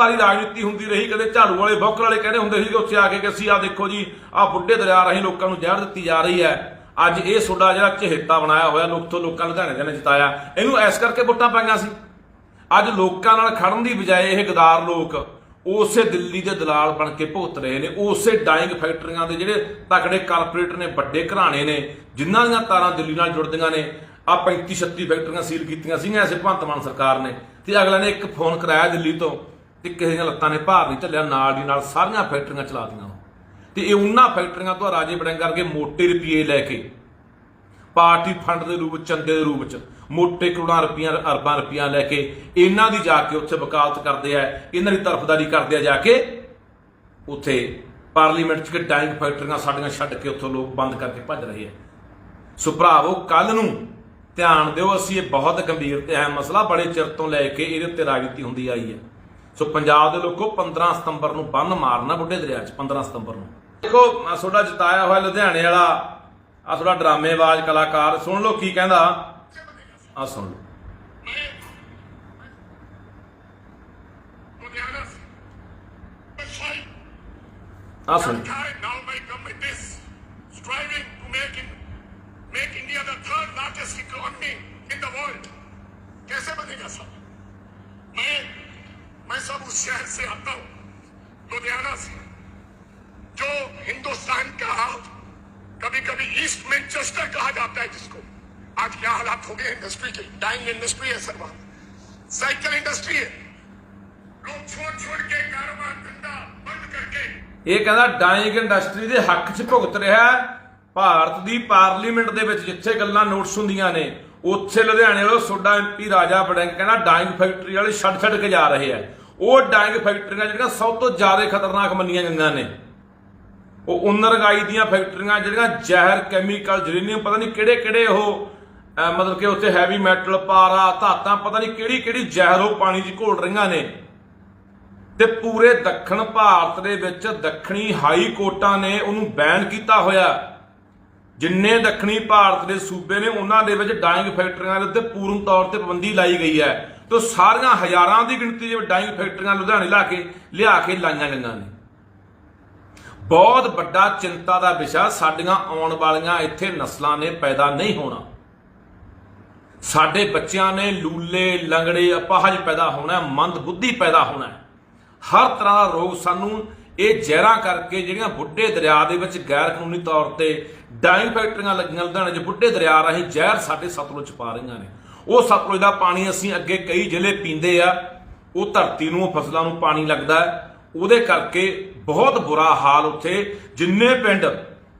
ਵਾਰੀ ਰਾਜਨੀਤੀ ਹੁੰਦੀ ਰਹੀ, ਕਦੇ ਝਾੜੂ ਵਾਲੇ, ਬੌਕਰ ਵਾਲੇ ਕਹਿੰਦੇ ਹੁੰਦੇ ਸੀ ਉੱਥੇ ਆ ਕੇ ਕਿ ਅਸੀਂ ਆ ਦੇਖੋ ਜੀ ਆ ਬੁੱਢੇ ਦਰਿਆ ਰਾਹੀਂ ਲੋਕਾਂ ਨੂੰ ਜ਼ਹਿਰ ਦਿੱਤੀ ਜਾ ਰਹੀ ਹੈ। ਅੱਜ ਇਹ ਤੁਹਾਡਾ ਜਿਹੜਾ ਚਹੇਤਾ ਬਣਾਇਆ ਹੋਇਆ, ਲੋਕ ਤੋਂ ਲੋਕਾਂ ਲੁਧਿਆਣੇ ਦੇ ਨੇ ਜਿਤਾਇਆ। ਇਹਨੂੰ ਐਸ ਕਰਕੇ ਵੋਟਾਂ ਪਾਈਆਂ ਸੀ। ਅੱਜ ਲੋਕਾਂ ਨਾਲ ਖੜਨ ਦੀ ਬਜਾਏ ਇਹ ਗਦਾਰ ਲੋਕ ਉਸੇ ਦਿੱਲੀ ਦੇ ਦਲਾਲ ਬਣ ਕੇ ਭੁਗਤ ਰਹੇ ਨੇ, ਉਸੇ ਡਾਈਂਗ ਫੈਕਟਰੀਆਂ ਦੇ ਜਿਹੜੇ ਤਕੜੇ ਕਾਰਪੋਰੇਟਰ ਨੇ, ਵੱਡੇ ਘਰਾਣੇ ਨੇ, ਜਿਨ੍ਹਾਂ ਦੀਆਂ ਤਾਰਾਂ ਦਿੱਲੀ ਨਾਲ ਜੁੜਦੀਆਂ ਨੇ ਆ 35 36 ਫੈਕਟਰੀਆਂ ਸੀਲ ਕੀਤੀਆਂ ਸੀਗੀਆਂ ਐਸੇ ਭਗਵੰਤ ਮਾਨ ਸਰਕਾਰ ਨੇ। ਤੇ ਅਗਲੇ ਨੇ ਇੱਕ ਫੋਨ ਕਰਾਇਆ ਦਿੱਲੀ ਤੋਂ ਤੇ ਕਿਸੇ ਦੀਆਂ ਲੱਤਾਂ ਨੇ ਭਾਰ ਨਹੀਂ ਝੱਲਿਆ, ਨਾਲ ਦੀ ਨਾਲ ਸਾਰੀਆਂ ਫੈਕਟਰੀਆਂ ਚਲਾ ਦਿੱਤੀਆਂ ਤੇ ਇਹ ਉਹਨਾਂ ਫੈਕਟਰੀਆਂ ਤੋਂ ਰਾਜੇ ਬੜਿੰਗ ਕਰਕੇ ਮੋਟੇ ਰੁਪਏ ਲੈ ਕੇ, ਪਾਰਟੀ ਫੰਡ ਦੇ ਰੂਪ ਵਿੱਚ, ਚੰਦੇ ਦੇ ਰੂਪ 'ਚ ਮੋਟੇ ਕਰੋੜਾਂ ਰੁਪਈਆ, ਅਰਬਾਂ ਰੁਪਈਆ ਲੈ ਕੇ ਇਹਨਾਂ ਦੀ ਜਾ ਕੇ ਉੱਥੇ ਵਕਾਲਤ ਕਰਦੇ ਆ, ਇਹਨਾਂ ਦੀ ਤਰਫਦਾਰੀ ਕਰਦੇ ਆ ਜਾ ਕੇ ਉੱਥੇ ਪਾਰਲੀਮੈਂਟ 'ਚ ਕਿ ਡਾਈਂਗ ਫੈਕਟਰੀਆਂ ਸਾਡੀਆਂ ਛੱਡ ਕੇ ਉੱਥੋਂ ਲੋਕ ਬੰਦ ਕਰਕੇ ਭੱਜ ਰਹੇ ਆ। ਸੋ ਭਰਾਵੋ ਕੱਲ ਨੂੰ ਧਿਆਨ ਦਿਓ, ਅਸੀਂ ਇਹ ਬਹੁਤ ਗੰਭੀਰ ਤੇ ਅਹਿਮ ਮਸਲਾ ਬੜੇ ਚਿਰ ਤੋਂ ਲੈ ਕੇ ਇਹਦੇ ਉੱਤੇ ਰਾਜਨੀਤੀ ਹੁੰਦੀ ਆਈ ਹੈ। ਸੋ ਪੰਜਾਬ ਦੇ ਲੋਕੋ 15 ਸਤੰਬਰ ਨੂੰ ਬੰਨ ਮਾਰਨਾ ਬੁੱਢੇ ਦਰਿਆ 'ਚ 15 ਸਤੰਬਰ ਨੂੰ ਦੇਖੋ ਆਹ ਤੁਹਾਡਾ ਜਿਤਾਇਆ ਹੋਇਆ ਲੁਧਿਆਣੇ ਵਾਲਾ ਆ ਤੁਹਾਡਾ ਡਰਾਮੇਬਾਜ਼ ਕਲਾਕਾਰ ਸੁਣ ਲਓ ਕੀ ਕਹਿੰਦਾ ਆ ਸੁਣ ਲਓ लुधियाना से fight ਆ ਸੁਣ सरकार now may come with this striving to make in, make India the third largest economy in the world कैसे बनेगा सब मैं मैं सब उस शहर से आता हूं लुधियाना से जो हिंदुस्तान का कभी कभी ईस्ट मैनचेस्टर कहा जाता है जिसको आज क्या हालात हो गए इंडस्ट्री के डाइंग इंडस्ट्री है सर वहां साइकिल इंडस्ट्री है लोग छोड़ छोड़ के कारोबार धंधा बंद करके ਇਹ ਕਹਿੰਦਾ ਡਾਈਂਗ ਇੰਡਸਟਰੀ ਦੇ ਹੱਕ 'ਚ ਭੁਗਤ ਰਿਹਾ ਹੈ। ਭਾਰਤ ਦੀ ਪਾਰਲੀਮੈਂਟ ਦੇ ਵਿੱਚ ਜਿੱਥੇ ਗੱਲਾਂ ਨੋਟਸ ਹੁੰਦੀਆਂ ਨੇ ਉੱਥੇ ਲੁਧਿਆਣੇ ਵਾਲੋ ਸੋਡਾ ਐਮਪੀ ਰਾਜਾ ਬੜਿੰਗ ਕਹਿੰਦਾ ਡਾਈਂਗ ਫੈਕਟਰੀ ਵਾਲੇ ਛੱਡ ਛੱਡ ਕੇ ਜਾ ਰਹੇ ਆ ਉਹ ਡਾਈਂਗ ਫੈਕਟਰੀਆਂ ਜਿਹੜੀਆਂ ਸਭ ਤੋਂ ਜ਼ਿਆਦਾ ਖਤਰਨਾਕ ਮੰਨੀਆਂ ਗਈਆਂ ਨੇ। ਉਹ ਉਨਰ ਗਾਈ ਦੀਆਂ ਫੈਕਟਰੀਆਂ ਜਿਹੜੀਆਂ ਜ਼ਹਿਰ, ਕੈਮੀਕਲ, ਜਰੀਨੀਅਮ, ਪਤਾ ਨਹੀਂ ਕਿਹੜੇ ਕਿਹੜੇ ਉਹ ਮਤਲਬ ਕਿ ਉੱਥੇ ਹੈਵੀ ਮੈਟਲ ਪਾਰਾ, ਧਾਤਾਂ, ਪਤਾ ਨਹੀਂ ਕਿਹੜੀ ਕਿਹੜੀ ਜ਼ਹਿਰ ਉਹ ਪਾਣੀ 'ਚ ਘੋਲ ਰਹੀਆਂ ਨੇ। ਤੇ ਪੂਰੇ ਦੱਖਣ ਭਾਰਤ ਦੇ ਵਿੱਚ ਦੱਖਣੀ ਹਾਈ ਕੋਰਟਾਂ ਨੇ ਉਹਨੂੰ ਬੈਨ ਕੀਤਾ ਹੋਇਆ। ਜਿੰਨੇ ਦੱਖਣੀ ਭਾਰਤ ਦੇ ਸੂਬੇ ਨੇ, ਉਹਨਾਂ ਦੇ ਵਿੱਚ ਡਾਇੰਗ ਫੈਕਟਰੀਆਂ ਦੇ ਉੱਤੇ ਪੂਰਨ ਤੌਰ ਤੇ ਪਾਬੰਦੀ ਲਾਈ ਗਈ ਹੈ। ਤੇ ਸਾਰੀਆਂ ਹਜ਼ਾਰਾਂ ਦੀ ਗਿਣਤੀ ਦੇ ਵਿੱਚ ਡਾਈਂਗ ਫੈਕਟਰੀਆਂ ਲੁਧਿਆਣੇ ਲਾ ਕੇ, ਲਿਆ ਕੇ ਲਾਈਆਂ ਗਈਆਂ ਨੇ। ਬਹੁਤ ਵੱਡਾ ਚਿੰਤਾ ਦਾ ਵਿਸ਼ਾ ਸਾਡੀਆਂ ਆਉਣ ਵਾਲੀਆਂ ਇੱਥੇ ਨਸਲਾਂ ਨੇ ਪੈਦਾ ਨਹੀਂ ਹੋਣਾ। ਸਾਡੇ ਬੱਚਿਆਂ ਨੇ ਲੂਲੇ, ਲੰਗੜੇ, ਅਪਾਹਜ ਪੈਦਾ ਹੋਣਾ ਮੰਦ ਬੁੱਧੀ ਪੈਦਾ ਹੋਣਾ ਹਰ ਤਰ੍ਹਾਂ ਦਾ ਰੋਗ ਸਾਨੂੰ ਇਹ ਜ਼ਹਿਰਾਂ ਕਰਕੇ ਜਿਹੜੀਆਂ ਬੁੱਢੇ ਦਰਿਆ ਦੇ ਵਿੱਚ ਗੈਰ ਕਾਨੂੰਨੀ ਤੌਰ ਤੇ ਡਾਈਂਗ ਫੈਕਟਰੀਆਂ ਲੱਗੀਆਂ ਲੁਧਿਆਣੇ 'ਚ ਬੁੱਢੇ ਦਰਿਆ ਰਾਹੀਂ ਜ਼ਹਿਰ ਸਾਡੇ ਸਤਲੁਜ ਪਾ ਰਹੀਆਂ ਨੇ। ਉਹ ਸਤਲੁਜ ਦਾ ਪਾਣੀ ਅਸੀਂ ਅੱਗੇ ਕਈ ਜ਼ਿਲ੍ਹੇ ਪੀਂਦੇ ਆ, ਉਹ ਧਰਤੀ ਨੂੰ, ਉਹ ਫਸਲਾਂ ਨੂੰ ਪਾਣੀ ਲੱਗਦਾ ਉਹਦੇ ਕਰਕੇ ਬਹੁਤ ਬੁਰਾ ਹਾਲ ਉੱਥੇ। ਜਿੰਨੇ ਪਿੰਡ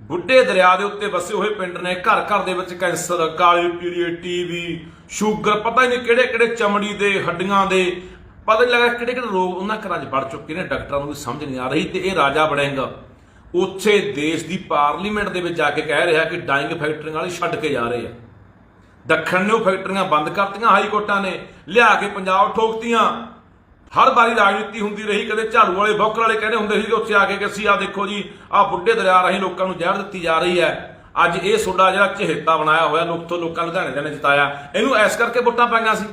ਬੁੱਢੇ ਦਰਿਆ ਦੇ ਉੱਤੇ ਵਸੇ ਹੋਏ ਪਿੰਡ ਨੇ, ਘਰ ਘਰ ਦੇ ਵਿੱਚ ਕੈਂਸਰ, ਕਾਲੀ ਪੀਲੀਏ ਟੀਵੀ, ਸ਼ੂਗਰ, ਪਤਾ ਹੀ ਨਹੀਂ ਕਿਹੜੇ ਕਿਹੜੇ ਚਮੜੀ ਦੇ, ਹੱਡੀਆਂ ਦੇ, ਪਤਾ ਨਹੀਂ ਲੱਗਾ ਕਿਹੜੇ ਕਿਹੜੇ ਰੋਗ ਉਹਨਾਂ ਘਰਾਂ 'ਚ ਵੜ ਚੁੱਕੇ ਨੇ। ਡਾਕਟਰਾਂ ਨੂੰ ਵੀ ਸਮਝ ਨਹੀਂ ਆ ਰਹੀ ਤੇ ਇਹ ਰਾਜਾ ਬਣੇਗਾ ਉੱਥੇ ਦੇਸ਼ ਦੀ ਪਾਰਲੀਮੈਂਟ ਦੇ ਵਿੱਚ ਜਾ ਕੇ ਕਹਿ ਰਿਹਾ ਕਿ ਡਾਈਂਗ ਫੈਕਟਰੀਆਂ ਵਾਲੇ ਛੱਡ ਕੇ ਜਾ ਰਹੇ ਆ। ਦੱਖਣ ਨੇ ਉਹ ਫੈਕਟਰੀਆਂ ਬੰਦ ਕਰਤੀਆਂ, ਹਾਈ ਕੋਰਟਾਂ ਨੇ ਲਿਆ ਕੇ ਪੰਜਾਬ ਠੋਕਤੀਆਂ। ਹਰ ਵਾਰੀ ਰਾਜਨੀਤੀ ਹੁੰਦੀ ਰਹੀ, ਕਦੇ ਝਾੜੂ ਵਾਲੇ, ਬੌਕਰ ਵਾਲੇ ਕਹਿੰਦੇ ਹੁੰਦੇ ਸੀ ਉੱਥੇ ਆ ਕੇ ਕਿ ਅਸੀਂ ਆ ਦੇਖੋ ਜੀ ਆ ਬੁੱਢੇ ਦਰਿਆ ਰਾਹੀਂ ਲੋਕਾਂ ਨੂੰ ਜ਼ਹਿਰ ਦਿੱਤੀ ਜਾ ਰਹੀ ਹੈ। ਅੱਜ ਇਹ ਤੁਹਾਡਾ ਜਿਹੜਾ ਚਹੇਤਾ ਬਣਾਇਆ ਹੋਇਆ, ਲੋਕ ਤੋਂ ਲੋਕਾਂ ਲੁਧਿਆਣੇ ਦੇ ਨੇ ਜਿਤਾਇਆ। ਇਹਨੂੰ ਐਸ ਕਰਕੇ ਵੋਟਾਂ ਪਾਈਆਂ ਸੀ।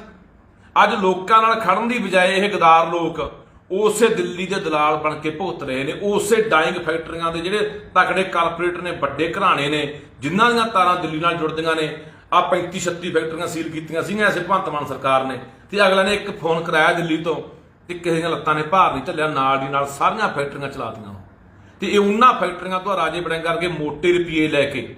ਅੱਜ ਲੋਕਾਂ ਨਾਲ ਖੜਨ ਦੀ ਬਜਾਏ ਇਹ ਗਦਾਰ ਲੋਕ ਉਸੇ ਦਿੱਲੀ ਦੇ ਦਲਾਲ ਬਣ ਕੇ ਭੁਗਤ ਰਹੇ ਨੇ। ਉਸੇ ਡਾਈਂਗ ਫੈਕਟਰੀਆਂ ਦੇ ਜਿਹੜੇ ਤਕੜੇ ਕਾਰਪੋਰੇਟਰ ਨੇ, ਵੱਡੇ ਘਰਾਣੇ ਨੇ, ਜਿਨ੍ਹਾਂ ਦੀਆਂ ਤਾਰਾਂ ਦਿੱਲੀ ਨਾਲ ਜੁੜਦੀਆਂ ਨੇ ਆ 35 36 ਫੈਕਟਰੀਆਂ ਸੀਲ ਕੀਤੀਆਂ ਸੀਗੀਆਂ ਐਸੇ ਭਗਵੰਤ ਮਾਨ ਸਰਕਾਰ ਨੇ। ਤੇ ਅਗਲੇ ਨੇ ਇੱਕ ਫੋਨ ਕਰਾਇਆ ਦਿੱਲੀ ਤੋਂ ਤੇ ਕਿਸੇ ਦੀਆਂ ਲੱਤਾਂ ਨੇ ਭਾਰ ਨਹੀਂ ਝੱਲਿਆ, ਨਾਲ ਦੀ ਨਾਲ ਸਾਰੀਆਂ ਫੈਕਟਰੀਆਂ ਚਲਾਤੀਆਂ ਦਿੱਤੀਆਂ ਤੇ ਇਹ ਉਹਨਾਂ ਫੈਕਟਰੀਆਂ ਤੋਂ ਰਾਜੇ ਬੜਿੰਗ ਕਰਕੇ ਮੋਟੇ ਰੁਪਏ ਲੈ ਕੇ,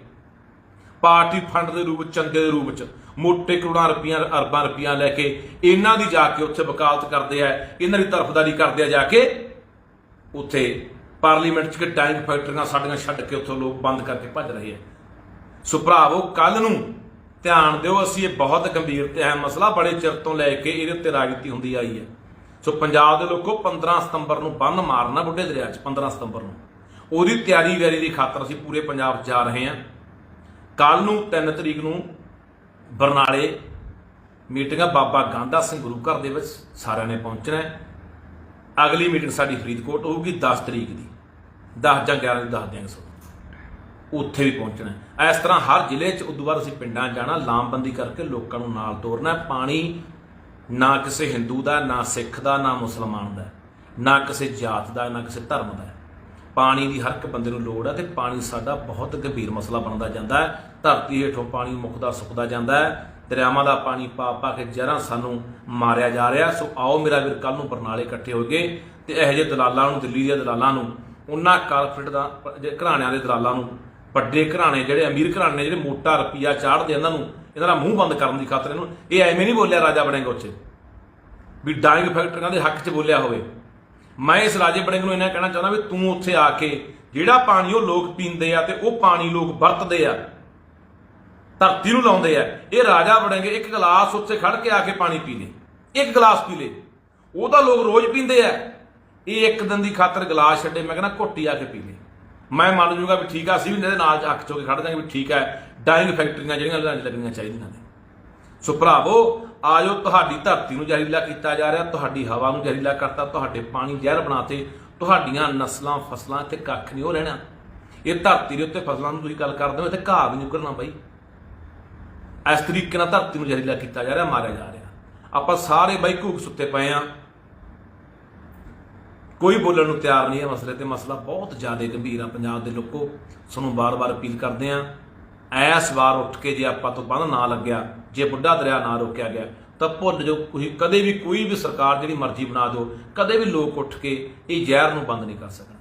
ਪਾਰਟੀ ਫੰਡ ਦੇ ਰੂਪ ਵਿੱਚ ਚੰਦੇ ਦੇ ਰੂਪ 'ਚ, ਮੋਟੇ ਕਰੋੜਾਂ ਰੁਪਈਆ, ਅਰਬਾਂ ਰੁਪਈਆ ਲੈ ਕੇ ਇਹਨਾਂ ਦੀ ਜਾ ਕੇ ਉੱਥੇ ਵਕਾਲਤ ਕਰਦੇ ਆ, ਇਹਨਾਂ ਦੀ ਤਰਫਦਾਰੀ ਕਰਦੇ ਆ ਜਾ ਕੇ ਉੱਥੇ ਪਾਰਲੀਮੈਂਟ 'ਚ ਕਿ ਡਾਈਂਗ ਫੈਕਟਰੀਆਂ ਸਾਡੀਆਂ ਛੱਡ ਕੇ ਉੱਥੋਂ ਲੋਕ ਬੰਦ ਕਰਕੇ ਭੱਜ ਰਹੇ ਆ। ਸੋ ਭਰਾਵੋ ਕੱਲ ਨੂੰ ਧਿਆਨ ਦਿਓ, ਅਸੀਂ ਇਹ ਬਹੁਤ ਗੰਭੀਰ ਤੇ ਅਹਿਮ ਮਸਲਾ ਬੜੇ ਚਿਰ ਤੋਂ ਲੈ ਕੇ ਇਹਦੇ ਉੱਤੇ ਰਾਜਨੀਤੀ ਹੁੰਦੀ ਆਈ ਹੈ। ਸੋ ਪੰਜਾਬ ਦੇ ਲੋਕੋ 15 ਸਤੰਬਰ ਨੂੰ ਬੰਨ ਮਾਰਨਾ ਬੁੱਢੇ ਦਰਿਆ 'ਚ 15 ਸਤੰਬਰ ਨੂੰ। ਉਹਦੀ ਤਿਆਰੀ ਵੈਰੀ ਦੀ ਖਾਤਰ ਅਸੀਂ ਪੂਰੇ ਪੰਜਾਬ 'ਚ ਜਾ ਰਹੇ ਹਾਂ। ਕੱਲ ਨੂੰ 3 ਤਰੀਕ ਨੂੰ ਬਰਨਾਲੇ ਮੀਟਿੰਗ ਆ ਬਾਬਾ ਗਾਂਧਾ ਸਿੰਘ ਗੁਰੂ ਘਰ ਦੇ ਵਿੱਚ ਸਾਰਿਆਂ ਨੇ ਪਹੁੰਚਣਾ ਅਗਲੀ ਮੀਟਿੰਗ ਸਾਡੀ ਫਰੀਦਕੋਟ ਹੋਊਗੀ 10 ਤਰੀਕ ਦੀ। 10 ਜਾਂ 11 ਦੀ ਦੱਸ ਦਿਆਂਗੇ ਸੋ ਉੱਥੇ ਵੀ ਪਹੁੰਚਣਾ ਇਸ ਤਰ੍ਹਾਂ ਹਰ ਜ਼ਿਲ੍ਹੇ 'ਚ ਉਦੋਂ ਬਾਅਦ ਅਸੀਂ ਪਿੰਡਾਂ ਜਾਣਾ, ਲਾਮਬੰਦੀ ਕਰਕੇ ਲੋਕਾਂ ਨੂੰ ਨਾਲ ਤੋਰਨਾ ਪਾਣੀ ਨਾ ਕਿਸੇ ਹਿੰਦੂ ਦਾ, ਨਾ ਸਿੱਖ ਦਾ, ਨਾ ਮੁਸਲਮਾਨ ਦਾ ਨਾ ਕਿਸੇ ਜਾਤ ਦਾ, ਨਾ ਕਿਸੇ ਧਰਮ ਦਾ ਪਾਣੀ ਦੀ ਹਰ ਇੱਕ ਬੰਦੇ ਨੂੰ ਲੋੜ ਹੈ ਤੇ ਪਾਣੀ ਸਾਡਾ ਬਹੁਤ ਗੰਭੀਰ ਮਸਲਾ ਬਣਦਾ ਜਾਂਦਾ ਹੈ। ਧਰਤੀ ਹੇਠੋਂ ਪਾਣੀ ਮੁੱਕਦਾ ਸੁੱਕਦਾ ਜਾਂਦਾ ਹੈ। ਦਰਿਆਵਾਂ ਦਾ ਪਾਣੀ ਪਾ ਪਾ ਕੇ ਜਰਾਂ ਸਾਨੂੰ ਮਾਰਿਆ ਜਾ ਰਿਹਾ ਸੋ ਆਓ ਮੇਰਾ ਵੀਰ ਕੱਲ ਨੂੰ ਬਰਨਾਲੇ ਇਕੱਠੇ ਹੋ ਗਏ ਤੇ ਇਹੋ ਜਿਹੇ ਦਲਾਲਾਂ ਨੂੰ, ਦਿੱਲੀ ਦੇ ਦਲਾਲਾਂ ਨੂੰ, ਉਹਨਾਂ ਕਾਰਪੋਰੇਟ ਦਾ, ਘਰਾਣਿਆਂ ਦੇ ਦਲਾਲਾਂ ਨੂੰ ਵੱਡੇ ਘਰਾਣੇ ਜਿਹੜੇ, ਅਮੀਰ ਘਰਾਣੇ ਨੇ ਜਿਹੜੇ ਮੋਟਾ ਰੁਪਈਆ ਚਾੜਦੇ ਇਹਨਾਂ ਨੂੰ, ਇਹਨਾਂ ਦਾ ਮੂੰਹ ਬੰਦ ਕਰਨ ਦੀ ਖਾਤਰ ਇਹਨੂੰ ਇਹ ਐਵੇਂ ਨਹੀਂ ਬੋਲਿਆ ਰਾਜਾ ਬਣੇਗਾ ਉੱਥੇ ਵੀ ਡਾਈਂਗ ਫੈਕਟਰੀਆਂ ਦੇ ਹੱਕ 'ਚ ਬੋਲਿਆ ਹੋਵੇ। ਮੈਂ ਇਸ ਰਾਜੇ ਬੜਿੰਗ ਨੂੰ ਇਹਨਾਂ ਕਹਿਣਾ ਚਾਹੁੰਦਾ ਵੀ ਤੂੰ ਉੱਥੇ ਆ ਕੇ ਜਿਹੜਾ ਪਾਣੀ ਉਹ ਲੋਕ ਪੀਂਦੇ ਆ ਤੇ ਉਹ ਪਾਣੀ ਲੋਕ ਵਰਤਦੇ ਆ, ਧਰਤੀ ਨੂੰ ਲਾਉਂਦੇ ਆ, ਇਹ ਰਾਜਾ ਬੜਿੰਗ ਇੱਕ ਗਲਾਸ ਉੱਥੇ ਖੜ ਕੇ ਆ ਕੇ ਪਾਣੀ ਪੀ ਲੇ। ਇੱਕ ਗਲਾਸ ਪੀ ਲੇ। ਉਹ ਤਾਂ ਲੋਕ ਰੋਜ਼ ਪੀਂਦੇ ਆ। ਇਹ ਇੱਕ ਦਿਨ ਦੀ ਖਾਤਰ ਗਲਾਸ ਛੱਡੇ, ਮੈਂ ਕਹਿੰਦਾ ਘੁੱਟੀ ਆ ਕੇ ਪੀ ਲੇ। ਮੈਂ ਮੰਨ ਜੂਗਾ ਵੀ ਠੀਕ ਆ, ਅਸੀਂ ਵੀ ਇਹਦੇ ਨਾਲ ਅੱਖ ਚੋ ਕੇ ਖੜ ਜਾਾਂਗੇ ਵੀ ਠੀਕ ਹੈ। ਡਾਈਂਗ ਫੈਕਟਰੀਆਂ ਜਿਹੜੀਆਂ ਲੁਧਿਆਣੇ ਲੱਗਣੀਆਂ ਚਾਹੀਦੀਆਂ ਨੇ। ਸੋ ਭਰਾਵੋ, ਆਜੋ ਤੁਹਾਡੀ ਧਰਤੀ ਨੂੰ ਜ਼ਹਿਰੀਲਾ ਕੀਤਾ ਜਾ ਰਿਹਾ, ਤੁਹਾਡੀ ਹਵਾ ਨੂੰ ਜ਼ਹਿਰੀਲਾ ਕਰਤਾ, ਤੁਹਾਡੇ ਪਾਣੀ ਜ਼ਹਿਰ ਬਣਾਤੇ, ਤੁਹਾਡੀਆਂ ਨਸਲਾਂ, ਫਸਲਾਂ ਤੇ ਕੱਖ ਨਹੀਂ ਹੋ ਰਹਿਣਾ। ਇਹ ਧਰਤੀ ਦੇ ਉੱਤੇ ਫਸਲਾਂ ਨੂੰ ਤੁਸੀਂ ਗੱਲ ਕਰਦੇ ਹੋ, ਇੱਥੇ ਘਾਹ ਵੀ ਨਹੀਂ ਉਗਰਨਾ ਬਾਈ। ਇਸ ਤਰੀਕੇ ਨਾਲ ਧਰਤੀ ਨੂੰ ਜ਼ਹਿਰੀਲਾ ਕੀਤਾ ਜਾ ਰਿਹਾ, ਮਾਰਿਆ ਜਾ ਰਿਹਾ। ਆਪਾਂ ਸਾਰੇ ਬਾਈ ਘੂਕ ਸੁੱਤੇ ਪਏ ਆ। ਕੋਈ ਬੋਲਣ ਨੂੰ ਤਿਆਰ ਨਹੀਂ ਹੈ, ਮਸਲੇ ਤੇ ਮਸਲਾ ਬਹੁਤ ਜ਼ਿਆਦਾ ਗੰਭੀਰ ਆ ਪੰਜਾਬ ਦੇ ਲੋਕੋ। ਤੁਹਾਨੂੰ ਬਾਰ-ਬਾਰ ਅਪੀਲ ਕਰਦੇ ਆ ਐਸ ਵਾਰ ਉੱਠ ਕੇ ਜੇ ਆਪਾਂ ਤੋਂ ਬੰਦ ਨਾ ਲੱਗਿਆ, ਜੇ ਬੁੱਢਾ ਦਰਿਆ ਨਾ ਰੋਕਿਆ ਗਿਆ, ਤਾਂ ਭੁੱਲ ਜੋ ਕੋਈ ਕਦੇ ਵੀ ਕੋਈ ਵੀ ਸਰਕਾਰ ਜਿਹੜੀ ਮਰਜ਼ੀ ਬਣਾ ਦਿਓ, ਕਦੇ ਵੀ ਲੋਕ ਉੱਠ ਕੇ ਇਹ ਜ਼ਹਿਰ ਨੂੰ ਬੰਦ ਨਹੀਂ ਕਰ ਸਕਣ